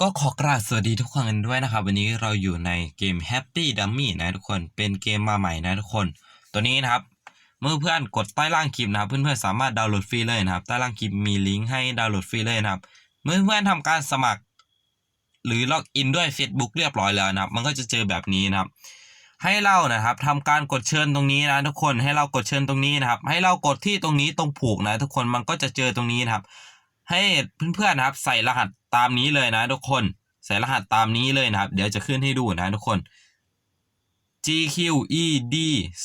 ก็ขอกราบสวัสดีทุกคนกันด้วยนะครับ วันนี้เราอยู่ในเกม Happy Dummy นะทุกคนเป็นเกมมาใหม่นะทุกคน ตัวนี้นะครับ เมื่อเพื่อนกดใต้ล่างคลิปนะครับ เพื่อนๆสามารถดาวน์โหลดฟรีเลยนะครับใต้ล่างคลิปมีลิงก์ให้ดาวน์โหลดฟรีเลยนะครับ เมื่อเพื่อนๆทำการสมัคร หรือล็อกอินด้วย Facebook เรียบร้อยแล้วนะครับ มันก็จะเจอแบบนี้นะครับ ให้เรานะครับทำการกดเชิญตรงนี้นะทุกคนให้เรากดเชิญตรงนี้นะครับ ให้เรากดที่ตรงนี้ตรงผูกนะ ทุกคนมันก็จะเจอตรงนี้นะครับ ให้เพื่อนๆนะครับ ใส่รหัสตามนี้เลยนะทุกคน ใส่รหัสตามนี้เลยนะครับ เดี๋ยวจะขึ้นให้ดูนะทุกคน GQED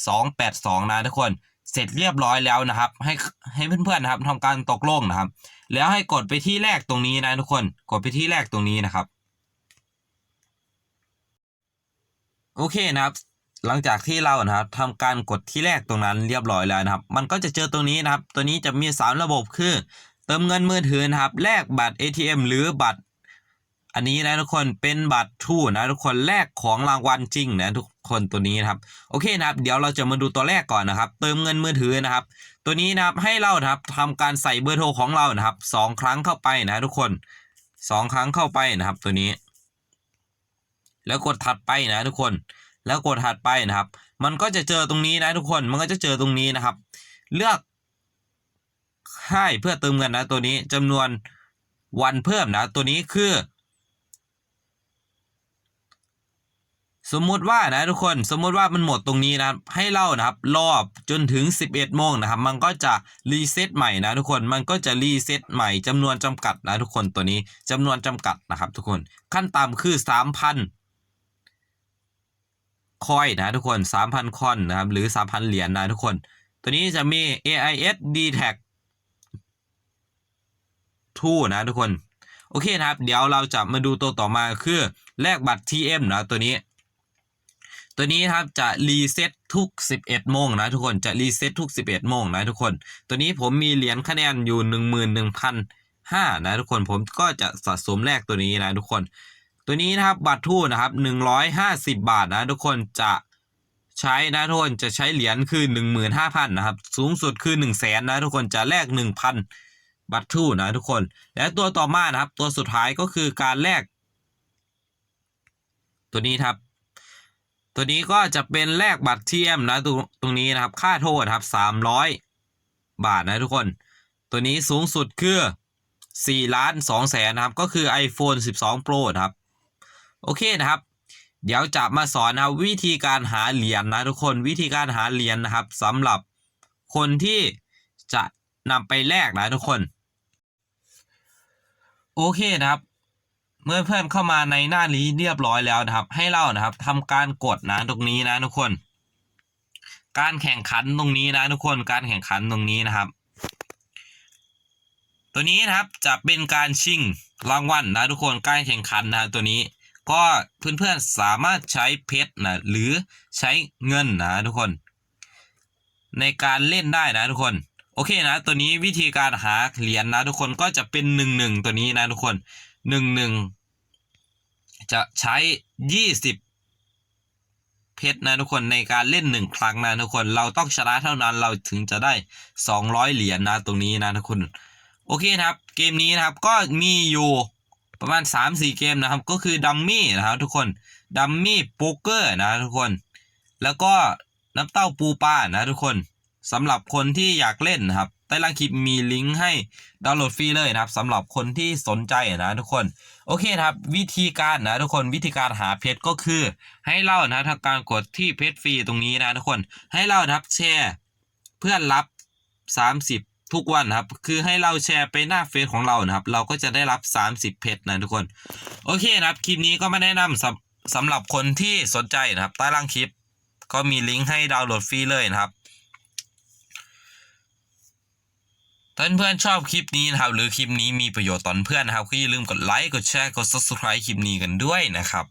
2 8 2นะทุกคน เสร็จเรียบร้อยแล้วนะครับ ให้ให้เพื่อนๆนะครับทำการตกลงนะครับ แล้วให้กดไปที่แรกตรงนี้นะทุกคน กดไปที่แรกตรงนี้นะครับ โอเคนะครับหลังจากที่เรานะครับทำการกดที่แรกตรงนั้นเรียบร้อยแล้วนะครับ มันก็จะเจอตรงนี้นะครับ ตัวนี้จะมี 3 ระบบคือ ติมเงินมือถือนะครับแลกบัตร ATM หรือบัตร อันนี้นะทุกคนเป็นบัตรทูนะทุกคนแลกของรางวัลจริงนะทุกคนตัวนี้นะครับโอเคนะครับ เดี๋ยวเราจะมาดูตัวแรกก่อนนะครับ เติมเงินมือถือนะครับ ตัวนี้นะครับให้เรานะครับทำการใส่เบอร์โทรของเรานะครับสองครั้งเข้าไปนะทุกคนสองครั้งเข้าไปนะครับ ตัวนี้ แล้วกดถัดไปนะทุกคนแล้วกดถัดไปนะครับ มันก็จะเจอตรงนี้นะทุกคนมันก็จะเจอตรงนี้นะครับ เลือก ให้เพื่อเติมเงินนะตัวนี้จำนวนวันเพิ่มนะตัวนี้คือ สมมุติว่านะทุกคนสมมุติว่ามันหมดตรงนี้นะครับให้เล่านะครับรอบจนถึง 11โมงนะครับมันก็จะรีเซ็ตใหม่นะทุกคนมันก็จะรีเซ็ตใหม่จำนวนจำกัดนะทุกคนตัวนี้จำนวนจำกัดนะครับ ทุกคนขั้นต่ำคือ 3,000คอยนะทุกคน 3,000 คอนนะครับ หรือ 3,000 เหรียญนะทุกคน ตัวนี้จะมี AIS d t a g 2นะทุกคน โอเคนะครับ เดี๋ยวเราจะมาดูตัวต่อมาคือแลกบัตร TM นะตัวนี้ ตัวนี้ครับจะรีเซ็ตทุก 11 โมงนะทุกคนจะรีเซ็ตทุก 11 โมงนะทุกคน ตัวนี้ผมมีเหรียญคะแนนอยู่ 11,005นะทุกคนผมก็จะสะสมแลกตัวนี้นะทุกคน ตัวนี้นะครับบัตรทู่นะครับ 150 บาทนะทุกคนจะใช้นะทุกคนจะใช้เหรียญคือ 15,000นะครับสูงสุดคือ 1 0 0 0 0แสนนะทุกคนจะแลก1,000 บัตรทูนะทุกคน และตัวต่อมานะครับ ตัวสุดท้ายก็คือการแลกตัวนี้ครับ ตัวนี้ก็จะเป็นแลกบัตรเทียมนะตรงตรงนี้นะครับค่าโทษครับ300บาทนะทุกคน ตัวนี้สูงสุดคือ4ล้าน2แสนนะครับ ก็คือ iPhone 12 Pro นะครับ โอเคนะครับ เดี๋ยวจะมาสอนนะวิธีการหาเหรียญนะทุกคนวิธีการหาเหรียญนะครับสำหรับคนที่จะนำไปแลกนะทุกคน โอเคนะครับ เมื่อเพื่อนเข้ามาในหน้านี้เรียบร้อยแล้วนะครับ ให้เรานะครับทำการกดนะตรงนี้นะทุกคน การแข่งขันตรงนี้นะทุกคนการแข่งขันตรงนี้นะครับ ตัวนี้นะครับจะเป็นการชิงรางวัลนะทุกคนการแข่งขันนะตัวนี้ก็เพื่อนๆสามารถใช้เพชรนะหรือใช้เงินนะทุกคน ในการเล่นได้นะทุกคน โอเคนะ ตัวนี้วิธีการหาเหรียญนะทุกคนก็จะเป็นหนึ่งหนึ่งตัวนี้นะทุกคนหนึ่งหนึ่งจะใช้ยี่สิบเพชรนะทุกคนในการเล่นหนึ่งครั้งนะทุกคนเราต้องชนะเท่านั้นเราถึงจะได้สองร้อยเหรียญนะตรงนี้นะทุกคนโอเคนะครับเกมนี้นะครับก็มีอยู่ประมาณ 3-4 เกมนะครับก็คือดัมมี่นะครับทุกคนดัมมี่โป๊กเกอร์นะทุกคน แล้วก็น้ำเต้าปูปลานะทุกคน สำหรับคนที่อยากเล่นนะครับใต้ล่างคลิปมีลิงก์ให้ดาวน์โหลดฟรีเลยนะครับสำหรับคนที่สนใจนะทุกคนโอเคครับวิธีการนะทุกคนวิธีการหาเพชรก็คือ ให้เรานะทำการกดที่เพชรฟรีตรงนี้นะทุกคนให้เรานะครับแชร์เพื่อนรับ 30ทุกวันนะครับ คือให้เราแชร์ไปหน้าเฟซของเรานะครับ เราก็จะได้รับ 30 เพชรนะทุกคน โอเคนะครับ คลิปนี้ก็มาแนะนำสำสำหรับคนที่สนใจนะครับ ใต้ล่างคลิป ก็มีลิงก์ให้ดาวน์โหลดฟรีเลยนะครับ ถ้า เพื่อนๆชอบคลิปนี้นะครับ หรือคลิปนี้มีประโยชน์ต่อเพื่อนนะครับก็อย่าลืมกดไลค์กดแชร์กด subscribe คลิปนี้กันด้วยนะครับ